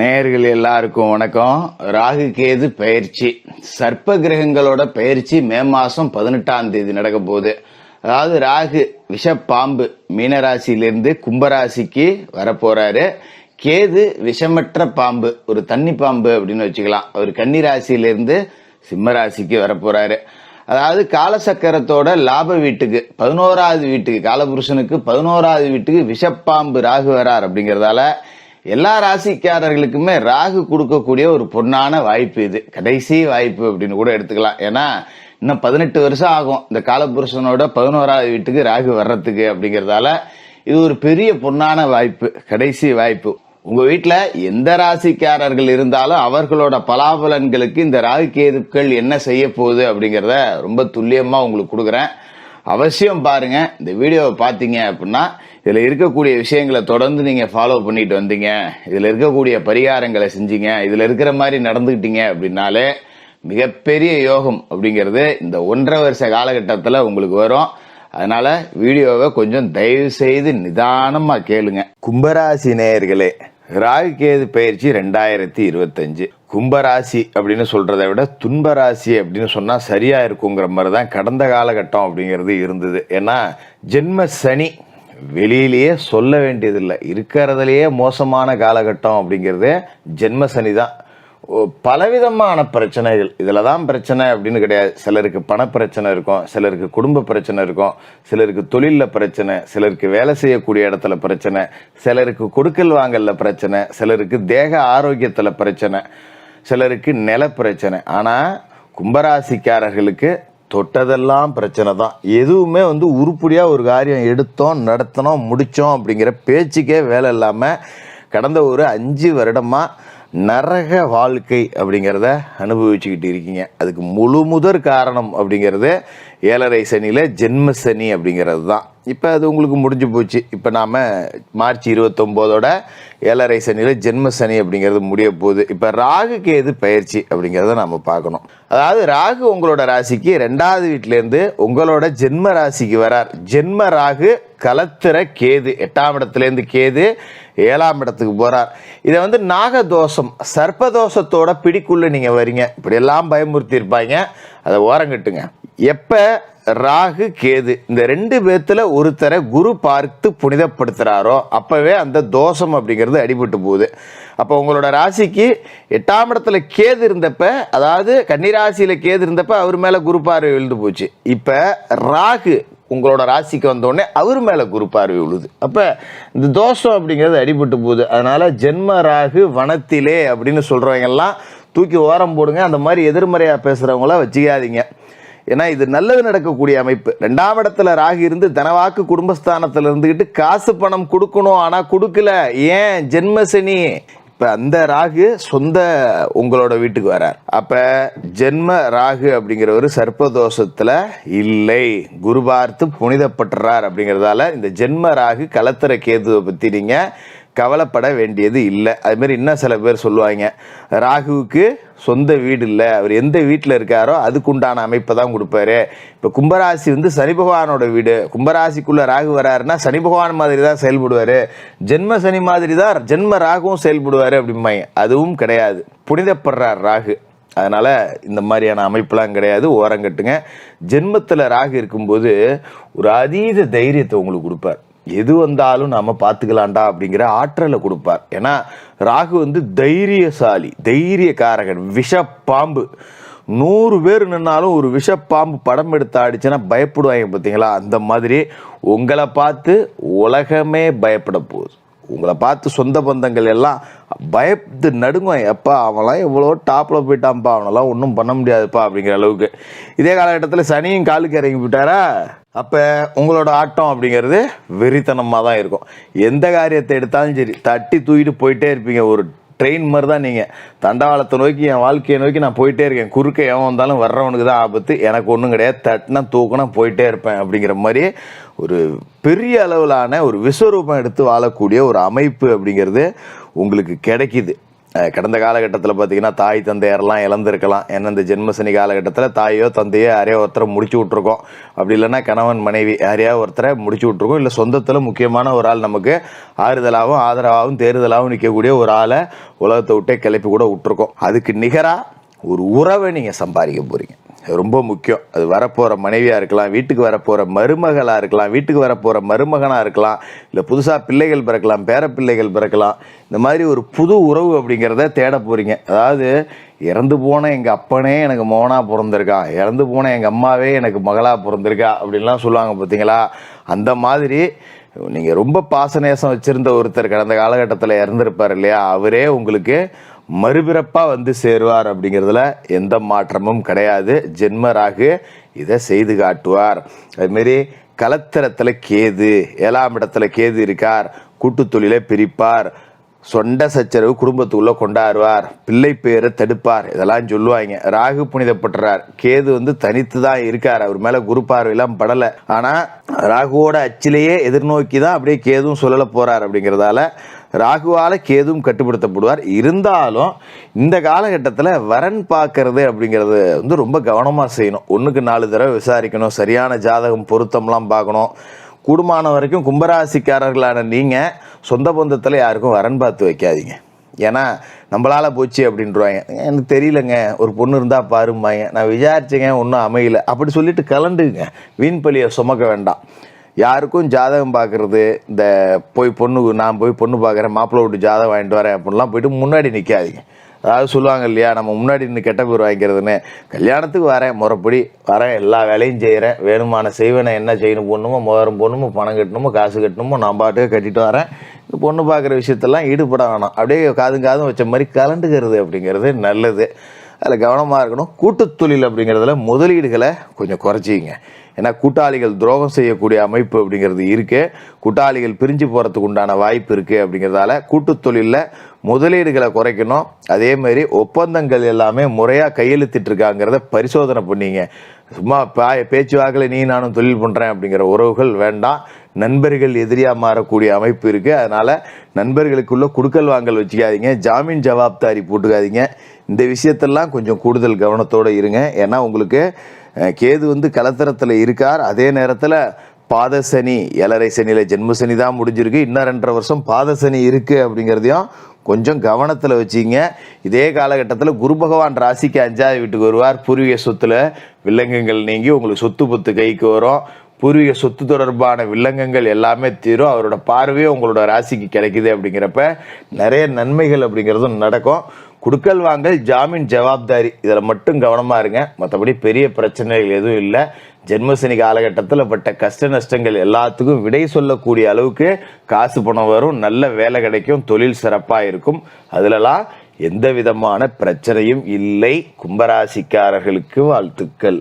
நேயர்கள் எல்லாருக்கும் வணக்கம். ராகு கேது பயிற்சி. சர்ப்ப கிரகங்களோட பயிற்சி மே மாசம் பதினெட்டாம் தேதி நடக்க போகுது. அதாவது ராகு விஷப்பாம்பு மீனராசியிலிருந்து கும்பராசிக்கு வரப்போறாரு. கேது விஷமற்ற பாம்பு ஒரு தண்ணி பாம்பு அப்படின்னு வச்சுக்கலாம். அவர் கன்னிராசியிலிருந்து சிம்மராசிக்கு வரப்போறாரு. அதாவது காலசக்கரத்தோட லாப வீட்டுக்கு பதினோராவது வீட்டுக்கு காலபுருஷனுக்கு பதினோராவது வீட்டுக்கு விஷப்பாம்பு ராகு வரார் அப்படிங்கிறதால எல்லா ராசிக்காரர்களுக்குமே ராகு கொடுக்கக்கூடிய ஒரு பொன்னான வாய்ப்பு இது. கடைசி வாய்ப்பு அப்படின்னு கூட எடுத்துக்கலாம். ஏன்னா இன்னும் பதினெட்டு வருஷம் ஆகும். இந்த காலபுருஷனோட பதினோராவது வீட்டுக்கு ராகு வர்றதுக்கு அப்படிங்கிறதால இது ஒரு பெரிய பொன்னான வாய்ப்பு கடைசி வாய்ப்பு. உங்க வீட்டில் எந்த ராசிக்காரர்கள் இருந்தாலும் அவர்களோட பலாபலன்களுக்கு இந்த ராகு கேதுக்கள் என்ன செய்ய போகுது அப்படிங்கிறத ரொம்ப துல்லியமாக உங்களுக்கு கொடுக்குறேன். அவசியம் பாருங்க. இந்த வீடியோவை பார்த்தீங்க அப்படின்னா இதில் இருக்கக்கூடிய விஷயங்களை தொடர்ந்து நீங்கள் ஃபாலோ பண்ணிட்டு வந்தீங்க. இதில் இருக்கக்கூடிய பரிகாரங்களை செஞ்சீங்க. இதில் இருக்கிற மாதிரி நடந்துக்கிட்டீங்க அப்படின்னாலே மிகப்பெரிய யோகம் அப்படிங்கிறது இந்த ஒன்றரை வருஷ காலகட்டத்தில் உங்களுக்கு வரும். அதனால வீடியோவை கொஞ்சம் தயவு செய்து நிதானமாக கேளுங்க. கும்பராசி நேயர்களே ராகுகேது பயிற்சி ரெண்டாயிரத்தி இருபத்தஞ்சு. கும்பராசி அப்படின்னு சொல்கிறத விட துன்பராசி அப்படின்னு சொன்னால் சரியாக இருக்குங்கிற மாதிரி தான் கடந்த காலகட்டம் அப்படிங்கிறது இருந்தது. ஏன்னா ஜென்ம சனி வெளியிலேயே சொல்ல வேண்டியதில்லை. இருக்கிறதுலையே மோசமான காலகட்டம் அப்படிங்கிறது ஜென்ம சனி தான் பலவிதமான பிரச்சனைகள். இதில் தான் பிரச்சனை அப்படின்னு கிடையாது. சிலருக்கு பணப்பிரச்சனை இருக்கும் சிலருக்கு குடும்ப பிரச்சனை இருக்கும் சிலருக்கு தொழிலில் பிரச்சனை சிலருக்கு வேலை செய்யக்கூடிய இடத்துல பிரச்சனை சிலருக்கு கொடுக்கல் வாங்கலில் பிரச்சனை சிலருக்கு தேக ஆரோக்கியத்தில் பிரச்சனை சிலருக்கு நில பிரச்சனை. ஆனால் கும்பராசிக்காரர்களுக்கு தொட்டதெல்லாம் பிரச்சனை தான். எதுவுமே வந்து உருப்படியாக ஒரு காரியம் எடுத்தோம் நடத்தினோம் முடித்தோம் அப்படிங்கிற பேச்சுக்கே வேலை இல்லாமல் கடந்த ஒரு அஞ்சு வருடமாக நரக வாழ்க்கை அப்படிங்கிறத அனுபவிச்சுக்கிட்டு இருக்கீங்க. அதுக்கு முழு முதற் காரணம் அப்படிங்கிறது ஏழரை சனியில் ஜென்ம சனி அப்படிங்கிறது தான். இப்போ அது உங்களுக்கு முடிஞ்சு போச்சு. இப்போ நாம் மார்ச் இருபத்தொம்போதோட ஏழரை சனியில் ஜென்ம சனி அப்படிங்கிறது முடிய போகுது. இப்போ ராகு கேது பயிற்சி அப்படிங்கிறத நம்ம பார்க்கணும். அதாவது ராகு உங்களோட ராசிக்கு ரெண்டாவது வீட்டிலேருந்து உங்களோட ஜென்ம ராசிக்கு வரார். ஜென்ம ராகு கலத்திர கேது. எட்டாம் இடத்துலேருந்து கேது ஏழாம் இடத்துக்கு போகிறார் இதை வந்து நாகதோஷம் சர்ப்பதோஷத்தோட பிடிக்குள்ளே நீங்கள் வரீங்க. இப்படியெல்லாம் பயமுறுத்தி இருப்பாங்க அதை ஓரங்கட்டுங்க. எப்போ ராகு கேது இந்த ரெண்டு பேத்துல ஒருத்தரை குரு பார்த்து புனிதப்படுத்துறாரோ அப்பவே அந்த தோஷம் அப்படிங்கிறது அடிபட்டு போகுது. அப்போ உங்களோட ராசிக்கு எட்டாம் இடத்துல கேது இருந்தப்ப அதாவது கன்னிராசியில கேது இருந்தப்ப அவர் மேல குரு பார்வை விழுந்து போச்சு. இப்ப ராகு உங்களோட ராசிக்கு வந்தோடனே அவர் மேலே குரு பார்வை விழுது. அப்போ இந்த தோஷம் அப்படிங்கிறது அடிபட்டு போகுது. அதனால ஜென்ம ராகு வனத்திலே அப்படின்னு சொல்கிறவங்க எல்லாம் தூக்கி ஓரம் போடுங்க. அந்த மாதிரி எதிர்மறையாக பேசுகிறவங்கள வச்சுக்காதீங்க. ஏன்னா இது நல்லது நடக்கக்கூடிய அமைப்பு. ரெண்டாம் இடத்துல ராகு இருந்து தனவாக்கு குடும்பஸ்தானத்தில் இருந்துக்கிட்டு காசு பணம் கொடுக்கணும் ஆனால் கொடுக்கல. ஏன்? ஜென்மசனி இப்போ அந்த ராகு சொந்த உங்களோட வீட்டுக்கு வரார். அப்போ ஜென்ம ராகு அப்படிங்கிறவர் சர்ப்பதோஷத்தில் இல்லை. குரு பார்த்து புனிதப்பட்டுறார் அப்படிங்கிறதால இந்த ஜென்ம ராகு கலத்திர கேதுவை பற்றி நீங்கள் கவலைப்பட வேண்டியது இல்லை. அதுமாரி இன்னும் சில பேர் சொல்லுவாங்க. ராகுவுக்கு சொந்த வீடு இல்லை அவர் எந்த வீட்டில் இருக்காரோ அதுக்குண்டான அமைப்பை தான் கொடுப்பாரு. இப்போ கும்பராசி வந்து சனி பகவானோட வீடு. கும்பராசிக்குள்ளே ராகு வராருன்னா சனி பகவான் மாதிரி தான் செயல்படுவார். ஜென்ம சனி மாதிரி தான் ஜென்ம ராகுவும் செயல்படுவார் அப்படிம்பாங்க. அதுவும் கிடையாது. புனிதப்படுறார் ராகு. அதனால் இந்த மாதிரியான அமைப்பெல்லாம் கிடையாது. ஓரங்கட்டுங்க ஜென்மத்தில் ராகு இருக்கும்போது ஒரு அதீத தைரியத்தை உங்களுக்கு கொடுப்பார். எது வந்தாலும் நாம பார்த்துக்கலாம்டா அப்படிங்கிற ஆற்றலை கொடுப்பார். ஏன்னா ராகு வந்து தைரியசாலி தைரியக்காரகன் விஷப்பாம்பு. நூறு பேர் நின்னாலும் ஒரு விஷப்பாம்பு படம் எடுத்து ஆடிச்சுன்னா பயப்படுவாங்க பார்த்தீங்களா? அந்த மாதிரி உங்களை பார்த்து உலகமே பயப்பட போகுது. உங்களை பார்த்து சொந்த பந்தங்கள் எல்லாம் பயத்து நடுங்கும் எப்பா அவன்லாம் எவ்வளோ டாப்பில் போயிட்டான்ப்பா அவனெல்லாம் ஒன்றும் பண்ண முடியாதுப்பா அப்படிங்கிற அளவுக்கு. இதே காலகட்டத்தில் சனியும் காலுக்கு இறங்கி போயிட்டாரா? அப்போ உங்களோட ஆட்டம் அப்படிங்கிறது வெறித்தனமாக தான் இருக்கும். எந்த காரியத்தை எடுத்தாலும் சரி தட்டி தூக்கிட்டு போயிட்டே இருப்பீங்க. ஒரு ட்ரெயின் மாதிரி தான் நீங்கள் தண்டவாளத்தை நோக்கி என் வாழ்க்கையை நோக்கி நான் போயிட்டே இருக்கேன். குறுக்க எவன் வந்தாலும் வர்றவனுக்கு தான் ஆபத்து. எனக்கு ஒன்றும் கிடையாது. தட்டினா தூக்கினா போயிட்டே இருப்பேன் அப்படிங்கிற மாதிரி ஒரு பெரிய அளவிலான ஒரு விஸ்வரூபம் எடுத்து வாழக்கூடிய ஒரு அமைப்பு அப்படிங்கிறது உங்களுக்கு கிடைக்குது. கடந்த காலகட்டத்தில் பார்த்தீங்கன்னா தாய் தந்தையாரெல்லாம் இழந்திருக்கலாம். ஏன்னா இந்த ஜென்மசனி காலகட்டத்தில் தாயோ தந்தையோ யாரையோ ஒருத்தரை முடிச்சு விட்ருக்கோம் அப்படி இல்லைன்னா கணவன் மனைவி யாரையோ ஒருத்தரை முடிச்சு விட்ருக்கோம் இல்லை சொந்தத்தில் முக்கியமான ஒரு ஆள் நமக்கு ஆறுதலாகவும் ஆதரவாகவும் தேறுதலாகவும் நிற்கக்கூடிய ஒரு ஆளை உலகத்தை விட்டே கிளப்பி கூட விட்ருக்கோம் அதுக்கு நிகராக ஒரு உறவை நீங்கள் சம்பாதிக்க போகிறீங்க ரொம்ப முக்கியம். அது வரப்போகிற மனைவியாக இருக்கலாம் வீட்டுக்கு வரப்போகிற மருமகளாக இருக்கலாம் வீட்டுக்கு வரப்போகிற மருமகனாக இருக்கலாம் இல்லை புதுசாக பிள்ளைகள் பிறக்கலாம் பேர பிள்ளைகள் பிறக்கலாம் இந்த மாதிரி ஒரு புது உறவு அப்படிங்கிறத தேட போகிறீங்க அதாவது இறந்து போன எங்கள் அப்பனே எனக்கு மோனாக பிறந்திருக்கான் இறந்து போன எங்கள் அம்மாவே எனக்கு மகளாக பிறந்திருக்கா அப்படின்லாம் சொல்லுவாங்க பார்த்தீங்களா அந்த மாதிரி நீங்கள் ரொம்ப பாசநேசம் வச்சுருந்த ஒருத்தர் கடந்த காலகட்டத்தில் இறந்துருப்பார் இல்லையா? அவரே உங்களுக்கு மறுபிறப்பாக வந்து சேருவார் அப்படிங்கிறதுல எந்த மாற்றமும் கிடையாது. ஜென்மராகு இதை செய்து காட்டுவார். அதுமாரி கலத்திரத்தில் கேது ஏழாம் இடத்துல கேது இருக்கார். கூட்டு தொழிலை பிரிப்பார். சொண்ட சச்சரவு குடும்பத்துக்குள்ள கொண்டாடுவார். பிள்ளை பேரை தடுப்பார். இதெல்லாம் சொல்லுவாங்க. ராகு புனிதப்பட்டுறார். கேது வந்து தனித்து தான் இருக்கார். அவர் மேல குரு பார்வையெல்லாம் படலை. ஆனா ராகுவோட அச்சிலேயே எதிர்நோக்கி தான் அப்படியே கேதும் சொல்லல போறார் அப்படிங்கிறதால ராகுவால கேதுவும் கட்டுப்படுத்தப்படுவார். இருந்தாலும் இந்த காலகட்டத்தில் வரன் பார்க்கறது அப்படிங்கிறது வந்து ரொம்ப கவனமாக செய்யணும். ஒன்றுக்கு நாலு தடவை விசாரிக்கணும். சரியான ஜாதகம் பொருத்தம்லாம் பார்க்கணும். கூடுமான வரைக்கும் கும்பராசிக்காரர்களான நீங்கள் சொந்த பந்தத்தில் யாருக்கும் வரன் பார்த்து வைக்காதீங்க. ஏன்னா நம்மளால் போச்சு அப்படின்றவாங்க. எனக்கு தெரியலங்க ஒரு பொண்ணு இருந்தால் பாரும்பாங்க. நான் விசாரிச்சேங்க ஒன்றும் அமையல. அப்படி சொல்லிட்டு கலண்டுங்க. வீண் பழியை சுமக்க வேண்டாம். யாருக்கும் ஜாதகம் பார்க்குறது இந்த போய் பொண்ணு நான் போய் பொண்ணு பார்க்குறேன் மாப்பிள்ளை விட்டு ஜாதகம் வாங்கிட்டு வரேன் அப்படின்லாம் போயிட்டு முன்னாடி நிற்காதீங்க அதாவது சொல்லுவாங்க இல்லையா நம்ம முன்னாடி நின்று கெட்ட பேர் வாங்கிக்கிறதுன்னு கல்யாணத்துக்கு வரேன் முறைப்படி வரேன் எல்லா வேலையும் செய்கிறேன் வேணுமான செய்வேனை என்ன செய்யணும் பொண்ணுமோ மோதிரம் பொண்ணுமோ பணம் கட்டணுமோ காசு கட்டணுமோ நான் பாட்டுக்கு கட்டிட்டு வரேன். இந்த பொண்ணு பார்க்குற விஷயத்தெல்லாம் ஈடுபட வேணாம் அப்படியே காதும் காதும் வச்ச மாதிரி கலண்டுக்கிறது அப்படிங்கிறது நல்லது. அதில் கவனமாக இருக்கணும். கூட்டுத் தொழில் அப்படிங்கிறதுல முதலீடுகளை கொஞ்சம் குறைச்சிங்க ஏன்னா கூட்டாளிகள் துரோகம் செய்யக்கூடிய அமைப்பு அப்படிங்கிறது இருக்குது கூட்டாளிகள் பிரிஞ்சு போகிறதுக்கு உண்டான வாய்ப்பு இருக்குது அப்படிங்கிறதால கூட்டுத் தொழிலில் முதலீடுகளை குறைக்கணும். அதே மாதிரி ஒப்பந்தங்கள் எல்லாமே முறையாக கையெழுத்திட்டுருக்காங்கிறத பரிசோதனை பண்ணிங்க. சும்மா பா பேச்சுவாக்கில் நீ நானும் தொழில் பண்ணுறேன் அப்படிங்கிற உறவுகள் வேண்டாம். நண்பர்கள் எதிரியாக மாறக்கூடிய அமைப்பு இருக்குது அதனால் நண்பர்களுக்குள்ளே குடுக்கல் வாங்கல் வச்சுக்காதீங்க. ஜாமீன் ஜவாப்தாரி போட்டுக்காதீங்க. இந்த விஷயத்தெல்லாம் கொஞ்சம் கூடுதல் கவனத்தோடு இருங்க. ஏன்னா உங்களுக்கு கேது வந்து கலத்தரத்தில் இருக்கார். அதே நேரத்தில் பாதசனி ஏழரை சனியில் ஜென்மசனி தான் முடிஞ்சிருக்கு. இன்னும் ரெண்டரை வருஷம் பாதசனி இருக்குது அப்படிங்கிறதையும் கொஞ்சம் கவனத்தில் வச்சிங்க. இதே காலகட்டத்தில் குரு பகவான் ராசிக்கு அஞ்சாவது வீட்டுக்கு வருவார். பூர்வீக சொத்துல வில்லங்கங்கள் நீங்கி உங்களுக்கு சொத்து பொத்து கைக்கு வரும். பூர்வீக சொத்து தொடர்பான வில்லங்கங்கள் எல்லாமே தீரும். அவரோட பார்வையே உங்களோட ராசிக்கு கிடைக்குது அப்படிங்கிறப்ப நிறைய நன்மைகள் அப்படிங்கிறதும் நடக்கும். குடுக்கல் வாங்கல் ஜாமீன் ஜவாப்தாரி. இதில் மட்டும் கவனமாக இருங்க. மற்றபடி பெரிய பிரச்சனைகள் எதுவும் இல்லை. ஜென்மசனி காலகட்டத்தில் பட்ட கஷ்ட நஷ்டங்கள் எல்லாத்துக்கும் விடை சொல்லக்கூடிய அளவுக்கு காசு பணம் வரும். நல்ல வேலை கிடைக்கும். தொழில் சிறப்பாக இருக்கும். அதிலலாம் எந்த விதமான பிரச்சனையும் இல்லை. கும்பராசிக்காரர்களுக்கு வாழ்த்துக்கள்.